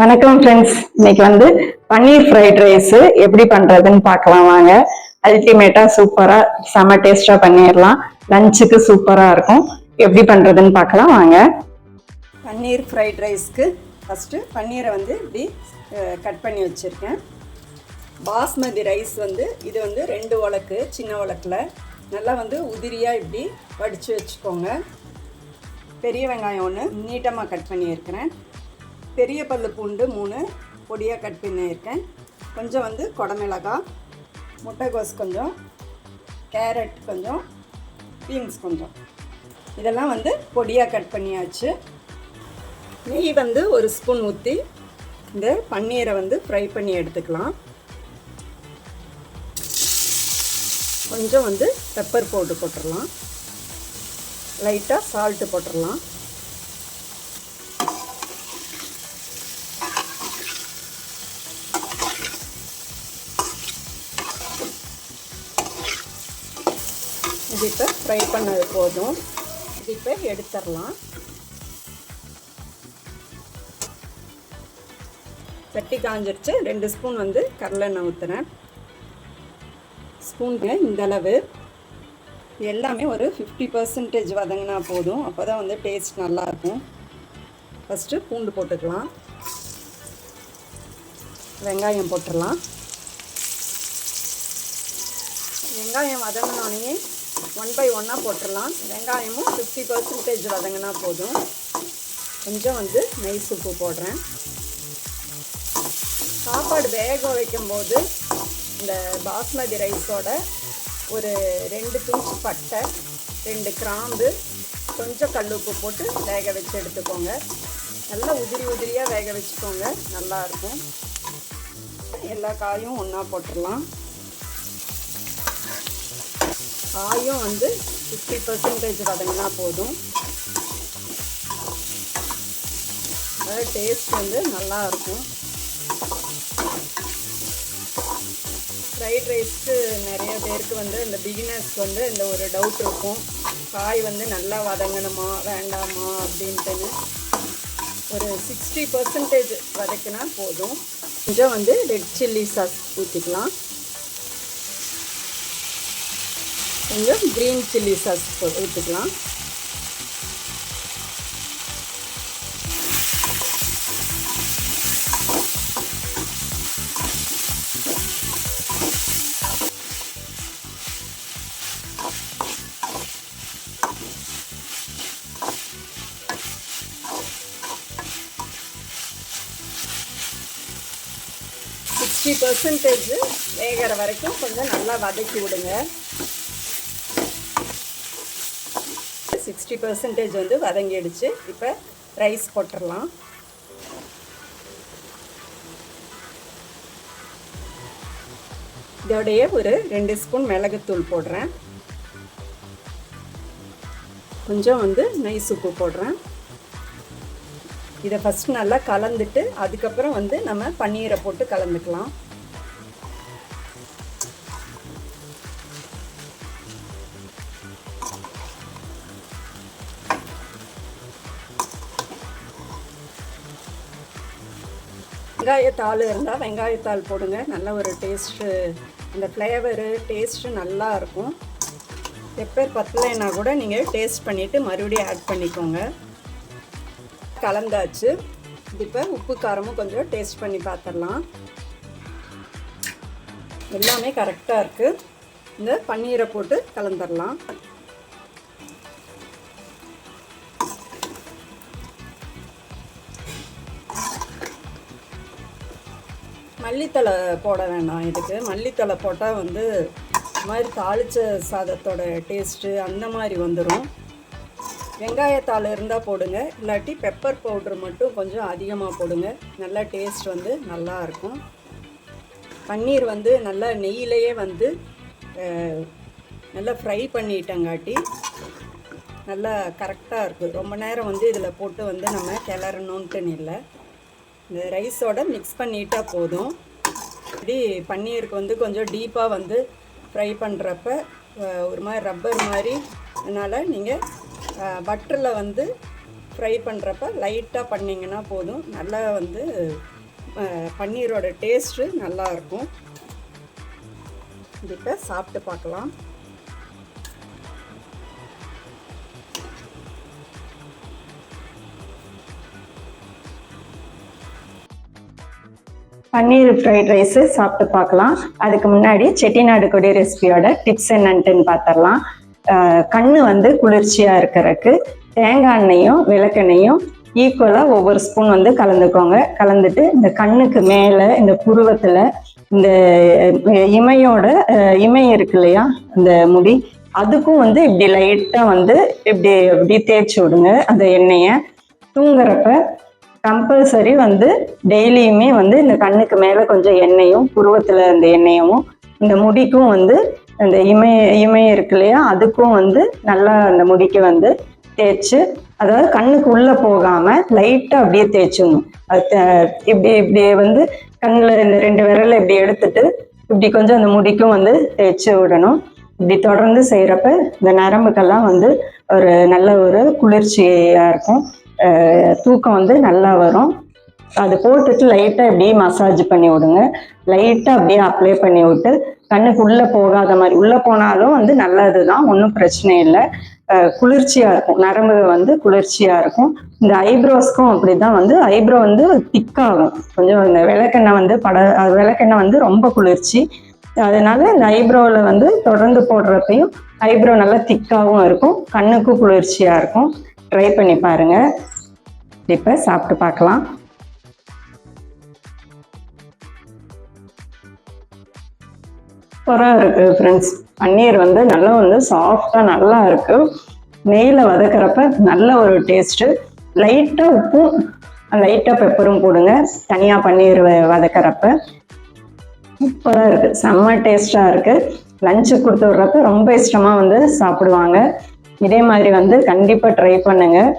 வணக்கம் ஃப்ரெண்ட்ஸ் இன்னைக்கு வந்து பன்னீர் ஃப்ரைட் ரைஸ் எப்படி பண்றதுன்னு பார்க்கலாம் வாங்க. அல்டிமேட்டா சூப்பரா செம டேஸ்டா பண்ணிடலாம் லஞ்சுக்கு சூப்பரா இருக்கும். எப்படி பண்றதுன்னு பார்க்கலாம் வாங்க. பன்னீர் ஃப்ரைட் ரைஸ்க்கு ஃபஸ்ட்டு பன்னீரை வந்து இப்படி கட் பண்ணி வச்சுருக்கேன். பாஸ்மதி ரைஸ் வந்து இது வந்து ரெண்டு உலக்கு சின்ன உலக்கில். நல்லா வந்து உதிரியாக இப்படி வடித்து வச்சுக்கோங்க. பெரிய வெங்காயம் ஒன்று நீட்டமாக கட் பண்ணியிருக்கிறேன். பெரிய பல்லு பூண்டு மூணு பொடியாக கட் பண்ணியிருக்கேன். கொஞ்சம் வந்து குடமிளகாய் முட்டைகோஸ் கொஞ்சம் கேரட் கொஞ்சம் பீன்ஸ் கொஞ்சம். இதெல்லாம் வந்து பொடியாக கட் பண்ணியாச்சு. நெய் வந்து ஒரு ஸ்பூன் ஊற்றி இந்த பன்னீரை வந்து ஃப்ரை பண்ணி எடுத்துக்கலாம். கொஞ்சம் வந்து பெப்பர் பவுடர் போட்டுடலாம். லைட்டாக சால்ட்டு போட்டுடலாம். இது இப்போ ஃப்ரை பண்ணது போதும். இது இப்போ எடுத்துடலாம். சட்டி காஞ்சிருச்சு. ரெண்டு ஸ்பூன் வந்து கடலெண்ணெய் ஊற்றுறேன் ஸ்பூனுக்கு இந்தளவு எல்லாமே ஒரு ஃபிஃப்டி பர்சன்டேஜ் வதங்கினா போதும். அப்போ தான் வந்து டேஸ்ட் நல்லாயிருக்கும் ஃபஸ்ட்டு பூண்டு போட்டுக்கலாம். வெங்காயம் போட்டுடலாம். வெங்காயம் வதங்கினோடனே ஒன் பை ஒன்னாக போட்டுடலாம் வெங்காயமும் ஃபிஃப்டி பர்சன்டேஜ் வதங்கினா போதும். கொஞ்சம் வந்து நெய் சூப்பு போடுறேன். சாப்பாடு வேக வைக்கும்போது இந்த பாஸ்மதி ரைஸோட ஒரு ரெண்டு துண்டு பட்டை ரெண்டு கிராம்பு கொஞ்சம் கல் உப்பு போட்டு வேக வச்சு எடுத்துக்கோங்க. நல்லா உதிரி உதிரியாக வேக வச்சுக்கோங்க. நல்லாயிருக்கும் எல்லா காயும் ஒன்றா போட்டுடலாம் காயும் வந்து ஃபிஃப்டி பர்சன்டேஜ் வதங்கினா போதும். அதாவது டேஸ்ட் வந்து நல்லா இருக்கும். ஃப்ரைட் ரைஸ்க்கு நிறைய பேருக்கு வந்து இந்த பிகினர்ஸ்க்கு வந்து இந்த ஒரு டவுட் இருக்கும். காய் வந்து நல்லா வதங்கணுமா வேண்டாமா அப்படின்ட்டுன்னு. ஒரு சிக்ஸ்டி பர்சன்டேஜ் வதக்கினா போதும். கொஞ்சம் வந்து ரெட் சில்லி சாஸ் ஊற்றிக்கலாம் கொஞ்சம் க்ரீன் சில்லி சாஸ் ஊற்றுக்கலாம் சிக்ஸ்டி பர்சன்டேஜ் வேகிற வரைக்கும் கொஞ்சம் நல்லா வதக்கி விடுங்க. சிக்ஸ்டி பர்சன்டேஜ் வந்து வதங்கிடுச்சு. இப்போ ரைஸ் போட்டுடலாம் இதோடைய ஒரு ரெண்டு ஸ்பூன் மிளகுத்தூள் போடுறேன். கொஞ்சம் வந்து நெய் சூப்பு போடுறேன். இதை ஃபஸ்ட் நல்லா கலந்துட்டு அதுக்கப்புறம் வந்து நம்ம பன்னீரை போட்டு கலந்துக்கலாம். வெங்காயத்தாள் இருந்தால் வெங்காயத்தாள் போடுங்க. நல்ல ஒரு டேஸ்ட்டு அந்த ஃப்ளேவரு டேஸ்ட்டு நல்லா இருக்கும். பெப்பர் பத்தலைன்னா கூட நீங்கள் டேஸ்ட் பண்ணிவிட்டு மறுபடியும் ஆட் பண்ணிக்கோங்க. கலந்தாச்சு. இப்போ உப்பு காரமும் கொஞ்சம் டேஸ்ட் பண்ணி பார்த்துடலாம் எல்லாமே கரெக்டாக இருக்குது இந்த பன்னீரை போட்டு கலந்துடலாம் மல்லித்தலை போட வேண்டாம் இதுக்கு. மல்லித்தலை போட்டால் வந்து இந்த மாதிரி தாளித்த சாதத்தோட டேஸ்ட்டு அந்த மாதிரி வந்துடும் வெங்காயத்தாள் இருந்தால் போடுங்க. இல்லாட்டி பெப்பர் பவுட்ரு மட்டும் கொஞ்சம் அதிகமாக போடுங்க. நல்லா டேஸ்ட் வந்து நல்லா இருக்கும். பன்னீர் வந்து நல்லா நெய்யிலேயே வந்து நல்லா ஃப்ரை பண்ணிட்டங்காட்டி நல்லா கரெக்டாக இருக்குது ரொம்ப நேரம் வந்து இதில் போட்டு வந்து நம்ம கிளறணுன்ட்டுன்னு இல்லை. இந்த ரைஸோட மிக்ஸ் பண்ணிட்டால் போதும். இப்படி பன்னீருக்கு வந்து கொஞ்சம் டீப்பாக வந்து ஃப்ரை பண்ணுறப்ப ஒரு மாதிரி ரப்பர் மாதிரி. அதனால் நீங்கள் பட்டரில் வந்து ஃப்ரை பண்ணுறப்ப லைட்டாக பண்ணிங்கன்னா போதும். நல்லா வந்து பன்னீரோட டேஸ்ட்டு நல்லாயிருக்கும் இப்போ சாப்பிட்டு பார்க்கலாம். பன்னீர் ஃப்ரைட் ரைஸு சாப்பிட்டு பார்க்கலாம். அதுக்கு முன்னாடி செட்டிநாடு கொடி ரெசிபியோட டிப்ஸ் என்னன்ட்டுன்னு பார்த்துடலாம் கண் வந்து குளிர்ச்சியாக இருக்கிறதுக்கு தேங்காய் எண்ணெயும் விளக்கெண்ணையும் ஈக்குவலாக ஒவ்வொரு ஸ்பூன் வந்து கலந்துக்கோங்க. கலந்துட்டு இந்த கண்ணுக்கு மேலே இந்த புருவத்தில் இந்த இமையோட இமை இருக்கு இல்லையா இந்த முடி அதுக்கும் வந்து இப்படி லைட்டாக வந்து இப்படி இப்படி தேய்ச்சி விடுங்க. அந்த எண்ணெயை தூங்குறப்ப கம்பல்சரி வந்து டெய்லியுமே வந்து இந்த கண்ணுக்கு மேலே கொஞ்சம் எண்ணெயும் புருவத்தில் இந்த எண்ணெயும் இந்த முடிக்கும் வந்து இந்த இமய இமை இருக்கு இல்லையா? அதுக்கும் வந்து நல்லா அந்த முடிக்கு வந்து தேய்ச்சி அதாவது கண்ணுக்கு உள்ளே போகாமல் லைட்டாக அப்படியே தேய்ச்சிடணும். அது இப்படி இப்படி வந்து கண்ணில் இந்த ரெண்டு விரலை இப்படி எடுத்துட்டு இப்படி கொஞ்சம் அந்த முடிக்கும் வந்து தேய்ச்சி விடணும். இப்படி தொடர்ந்து செய்கிறப்ப இந்த நரம்புக்கெல்லாம் வந்து ஒரு நல்ல ஒரு குளிர்ச்சியாக இருக்கும். தூக்கம் வந்து நல்லா வரும். அது போட்டுட்டு லைட்டாக அப்படியே மசாஜ் பண்ணி விடுங்க. லைட்டாக அப்படியே அப்ளை பண்ணி விட்டு கண்ணுக்கு உள்ளே போகாத மாதிரி உள்ளே போனாலும் வந்து நல்லது தான் ஒன்றும் பிரச்சனை இல்லை. குளிர்ச்சியாக இருக்கும். நரம்பு வந்து குளிர்ச்சியாக இருக்கும். இந்த ஐப்ரோஸ்க்கும் அப்படி தான் வந்து ஐப்ரோ வந்து திக்காகும் கொஞ்சம் இந்த விளக்கெண்ணெய் வந்து பட விளக்கெண்ணெய் வந்து ரொம்ப குளிர்ச்சி. அதனால இந்த ஐப்ரோவில் வந்து தொடர்ந்து போடுறப்பையும் ஐப்ரோ நல்லா திக்காகவும் இருக்கும். கண்ணுக்கும் குளிர்ச்சியாக இருக்கும். ட்ரை பண்ணி பாருங்க. இப்போ சாப்பிட்டு பார்க்கலாம். சூப்பராக இருக்குது ஃப்ரெண்ட்ஸ் பன்னீர் வந்து நல்லா வந்து சாஃப்டாக நல்லா இருக்கு. நெய்யில் வதக்கிறப்ப நல்ல ஒரு டேஸ்ட்டு லைட்டாக உப்பும் லைட்டாக பெப்பரும் போடுங்க. தனியாக பன்னீர் வ- சூப்பராக இருக்குது செம்ம டேஸ்ட்டாக இருக்குது லஞ்சு கொடுத்து விட்றப்ப ரொம்ப இஷ்டமாக வந்து சாப்பிடுவாங்க. இதே மாதிரி வந்து கண்டிப்பாக ட்ரை பண்ணுங்கள்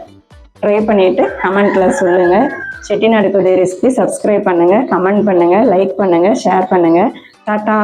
ட்ரை பண்ணிவிட்டு கமெண்ட்டில் சொல்லுங்கள் செட்டிநாடு குதிரை ரெசிபி சப்ஸ்கிரைப் பண்ணுங்கள் கமெண்ட் பண்ணுங்கள் லைக் பண்ணுங்கள் ஷேர் பண்ணுங்கள் டாட்டா